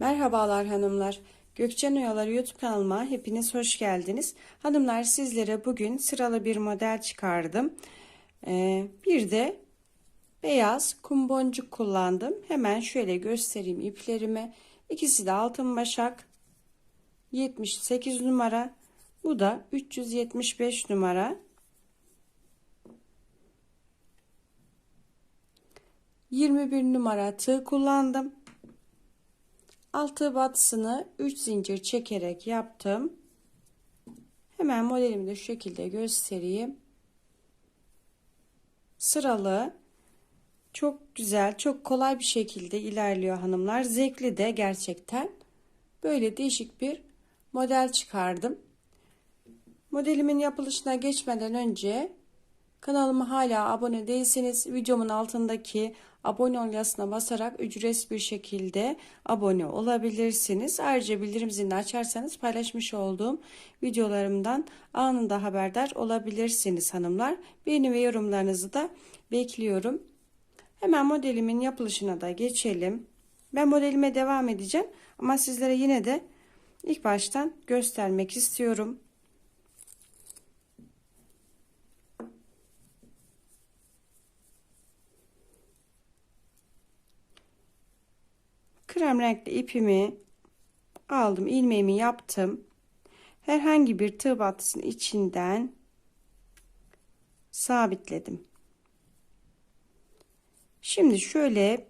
Merhabalar hanımlar. Gökçen Oyalar YouTube kanalıma hepiniz hoş geldiniz. Hanımlar sizlere bugün sıralı bir model çıkardım. Ee, bir de beyaz kum boncuk kullandım. Hemen şöyle göstereyim iplerimi. İkisi de altın başak. 78 numara. Bu da 375 numara. 21 numara tığ kullandım. Altı batısını 3 zincir çekerek yaptım. Hemen modelimi de şu şekilde göstereyim. Sıralı çok güzel, çok kolay bir şekilde ilerliyor hanımlar. Zevkli de gerçekten. Böyle değişik bir model çıkardım. Modelimin yapılışına geçmeden önce kanalıma hala abone değilseniz videomun altındaki abone ol yazısına basarak ücretsiz bir şekilde abone olabilirsiniz. Ayrıca bildirim zilini açarsanız paylaşmış olduğum videolarımdan anında haberdar olabilirsiniz hanımlar. Beğeni ve yorumlarınızı da bekliyorum. Hemen modelimin yapılışına da geçelim. Ben modelime devam edeceğim ama sizlere yine de ilk baştan göstermek istiyorum. Krem renkli ipimi aldım ilmeğimi yaptım. Herhangi bir tığ battısının içinden sabitledim. Şimdi şöyle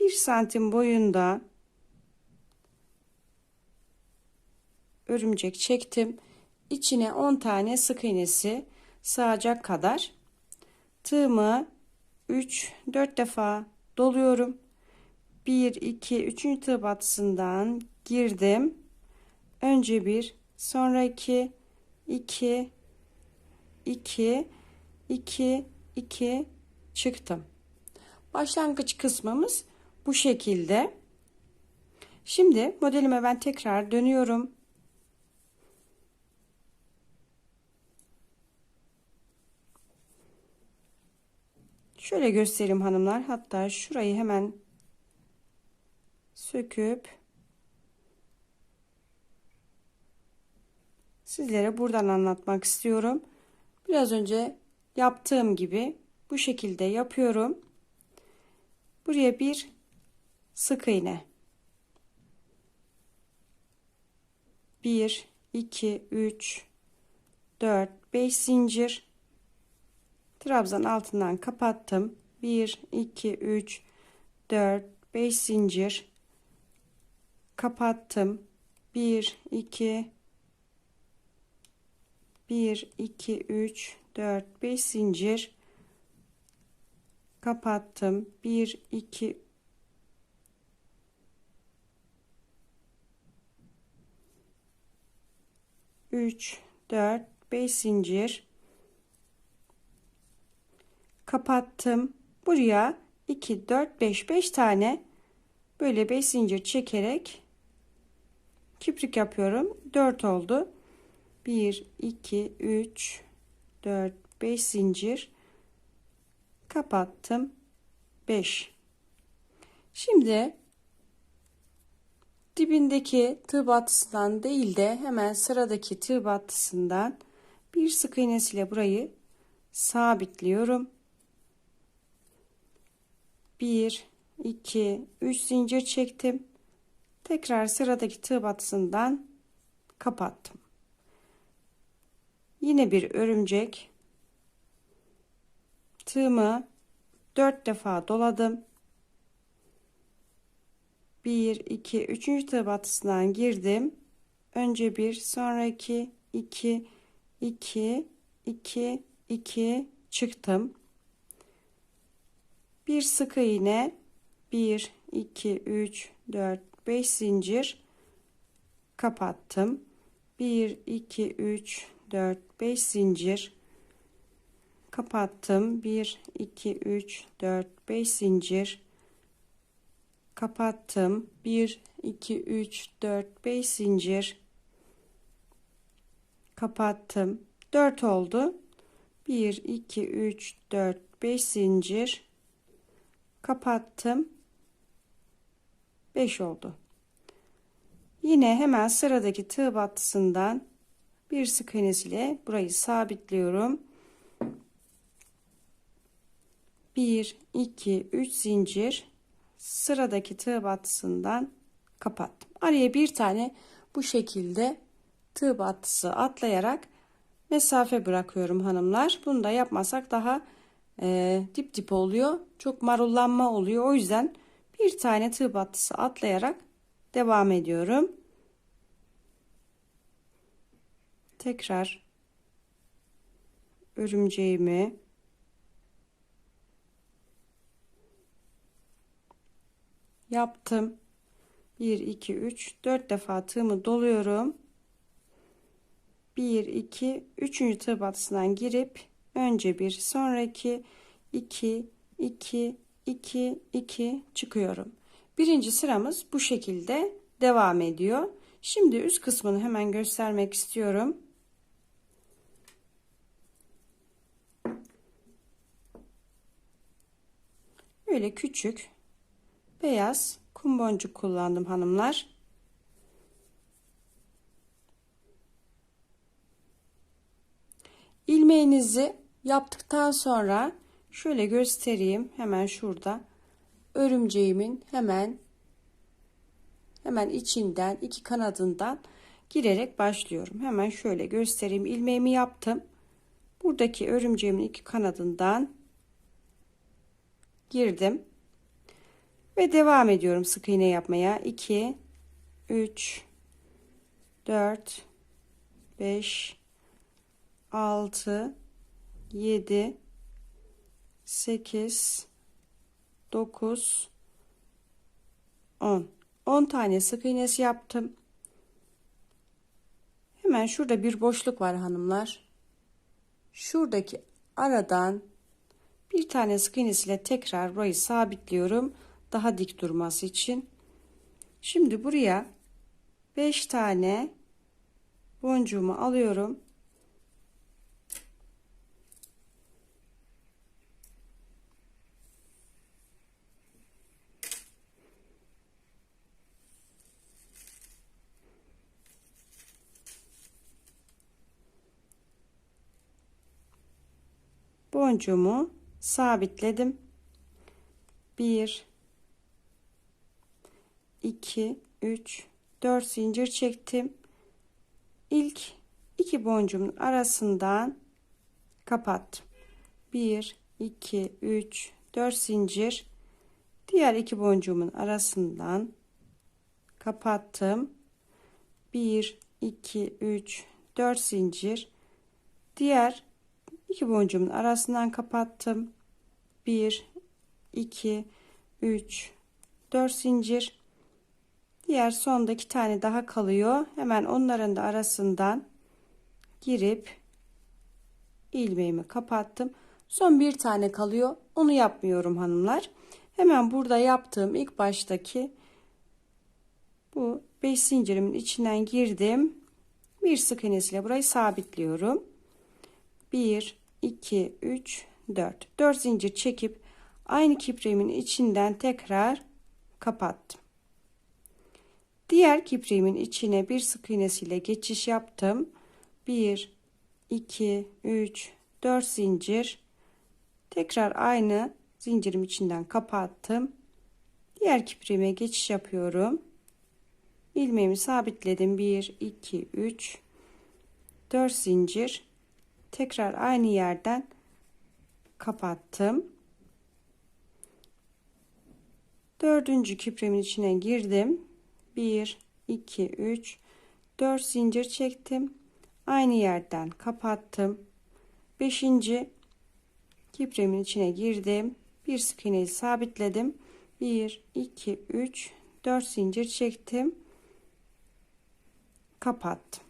bir santim boyunda örümcek çektim. İçine 10 tane sık iğnesi sığacak kadar. Tığımı 3 4 defa doluyorum 1 2 3. tığ batısından girdim. Önce bir, sonra 2 2 2 2 2 çıktım. Başlangıç kısmımız bu şekilde. Şimdi modelime ben tekrar dönüyorum. Şöyle göstereyim hanımlar. Hatta şurayı hemen söküp sizlere buradan anlatmak istiyorum. Biraz önce yaptığım gibi bu şekilde yapıyorum. Buraya bir sık iğne. 1 2 3 4 5 zincir trabzan altından kapattım. 1 2 3 4 5 zincir kapattım. 1 2 1 2 3 4 5 zincir kapattım. 1 2 3 4 5 zincir kapattım. Buraya 2 4 5 5 tane böyle 5 zincir çekerek kiprik yapıyorum. 4 oldu. 1 2 3 4 5 zincir. Kapattım. 5 şimdi dibindeki tığ battısından değil de hemen sıradaki tığ battısından bir sık iğnesiyle burayı sabitliyorum. 1 2 3 zincir çektim Tekrar sıradaki tığ batısından kapattım. Yine bir örümcek. Tığımı 4 defa doladım. 1 2 3. tığ batısından girdim. Önce bir, sonra 2 2 2 2 2 çıktım. Bir sık iğne 1 2 3 4 5 zincir. Kapattım. 1 2 3 4 5 zincir. Kapattım. 1 2 3 4 5 zincir. Kapattım. 1 2 3 4 5 zincir. Kapattım. 4 oldu. 1 2 3 4 5 zincir. Kapattım 5 oldu. Yine hemen sıradaki tığ battısından bir sık iğnesi ile burayı sabitliyorum. 1 2 3 zincir sıradaki tığ battısından kapattım. Araya bir tane bu şekilde tığ battısı atlayarak mesafe bırakıyorum hanımlar. Bunu da yapmasak daha e, dip dip oluyor. Çok marullanma oluyor. O yüzden bir tane tığ battısı atlayarak devam ediyorum. Tekrar örümceğimi yaptım. 1 2 3 4 defa tığımı doluyorum. 1 2 3. tığ batısından girip önce bir sonraki 2 2 2 2 çıkıyorum. Birinci sıramız bu şekilde devam ediyor. Şimdi üst kısmını hemen göstermek istiyorum. Böyle küçük beyaz kum boncuk kullandım hanımlar. ilmeğinizi yaptıktan sonra şöyle göstereyim hemen şurada örümceğimin hemen hemen içinden iki kanadından girerek başlıyorum. Hemen şöyle göstereyim. ilmeğimi yaptım. Buradaki örümceğimin iki kanadından girdim. Ve devam ediyorum sık iğne yapmaya. 2 3 4 5 6 7 8 9 10 10 tane sık iğnesi yaptım. Hemen şurada bir boşluk var hanımlar. Şuradaki aradan bir tane sık iğnesiyle tekrar burayı sabitliyorum. Daha dik durması için. Şimdi buraya 5 tane boncuğumu alıyorum. Boncuğumu sabitledim. 1 2 3 4 zincir çektim. İlk iki boncuğumun arasından kapattım. 1 2 3 4 zincir diğer iki boncuğumun arasından kapattım. 1 2 3 4 zincir diğer iki boncuğumun arasından kapattım. 1 2 3 4 zincir. Diğer sonda iki tane daha kalıyor. Hemen onların da arasından girip ilmeğimi kapattım. Son bir tane kalıyor. Onu yapmıyorum hanımlar. Hemen burada yaptığım ilk baştaki bu 5 zincirimin içinden girdim. Bir sık iğnesiyle burayı sabitliyorum 1 2 3 4 4 zincir çekip aynı kipriğimin içinden tekrar kapattım. Diğer kipriğimin içine bir sık iğnesiyle geçiş yaptım. 1 2 3 4 zincir. Tekrar aynı zincirim içinden kapattım. Diğer kipriğime geçiş yapıyorum. İlmeğimi sabitledim. 1 2 3 4 zincir tekrar aynı yerden kapattım. Dördüncü küpremin içine girdim. 1, 2, 3, 4 zincir çektim. Aynı yerden kapattım. Beşinci kipremin içine girdim. Bir sık iğneyi sabitledim. 1, 2, 3, 4 zincir çektim. Kapattım.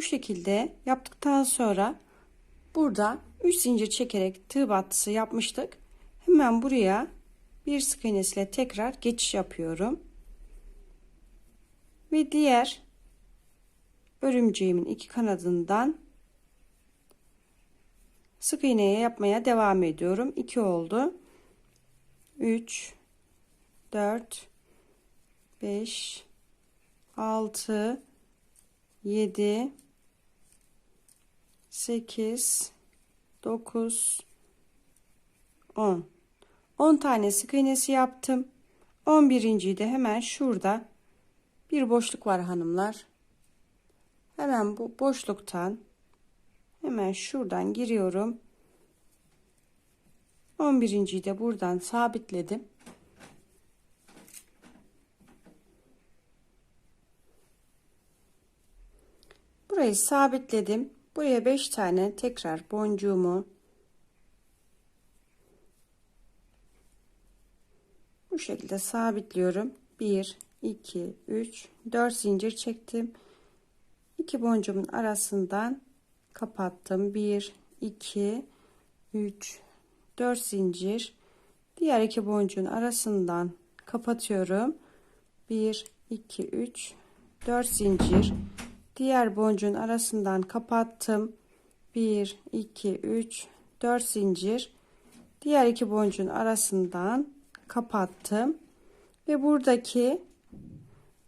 Bu şekilde yaptıktan sonra burada 3 zincir çekerek tığ battısı yapmıştık. Hemen buraya bir sık iğnesiyle tekrar geçiş yapıyorum. Ve diğer örümceğimin iki kanadından sık iğneye yapmaya devam ediyorum. 2 oldu. 3 4 5 6 7 8 9 10 10 tane sık iğnesi yaptım. 11. de hemen şurada bir boşluk var hanımlar. Hemen bu boşluktan hemen şuradan giriyorum. 11. de buradan sabitledim. Burayı sabitledim. Buraya 5 tane tekrar boncuğumu bu şekilde sabitliyorum. 1 2 3 4 zincir çektim. 2 boncuğumun arasından kapattım. 1 2 3 4 zincir. Diğer iki boncuğun arasından kapatıyorum. 1 2 3 4 zincir. Diğer boncuğun arasından kapattım. 1 2 3 4 zincir. Diğer iki boncuğun arasından kapattım. Ve buradaki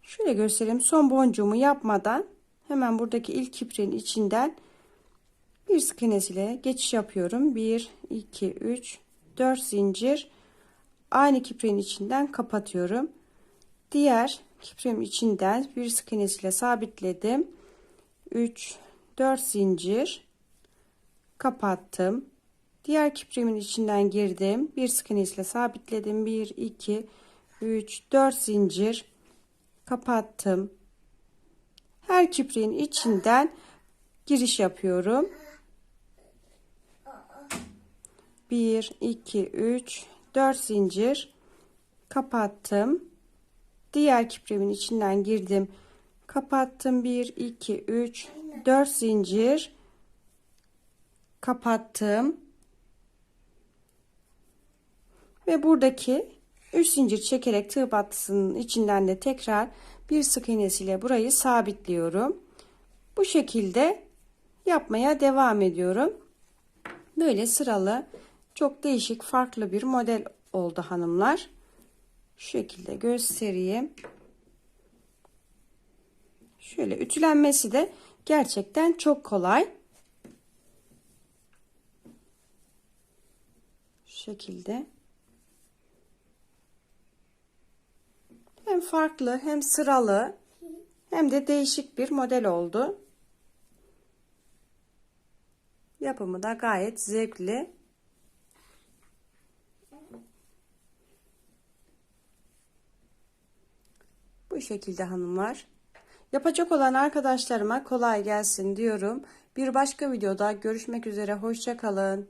şöyle göstereyim. Son boncuğumu yapmadan hemen buradaki ilk ipriğin içinden bir sık iğnesiyle geçiş yapıyorum. 1 2 3 4 zincir aynı kipriğin içinden kapatıyorum. Diğer kipriğim içinden bir sık iğnesiyle sabitledim. 3 4 zincir kapattım. Diğer kipriğimin içinden girdim. Bir sık iğnesiyle sabitledim. 1 2 3 4 zincir kapattım. Her kipriğin içinden giriş yapıyorum. 1 2 3 4 zincir kapattım. Diğer kipriğimin içinden girdim. Kapattım. 1 2 3 4 zincir kapattım. Ve buradaki 3 zincir çekerek tığ battısının içinden de tekrar bir sık iğnesiyle burayı sabitliyorum. Bu şekilde yapmaya devam ediyorum. Böyle sıralı çok değişik farklı bir model oldu hanımlar. Şu şekilde göstereyim. Şöyle ütülenmesi de gerçekten çok kolay. Şu şekilde. Hem farklı hem sıralı hem de değişik bir model oldu. Yapımı da gayet zevkli. Bu şekilde hanımlar. Yapacak olan arkadaşlarıma kolay gelsin diyorum. Bir başka videoda görüşmek üzere. Hoşçakalın.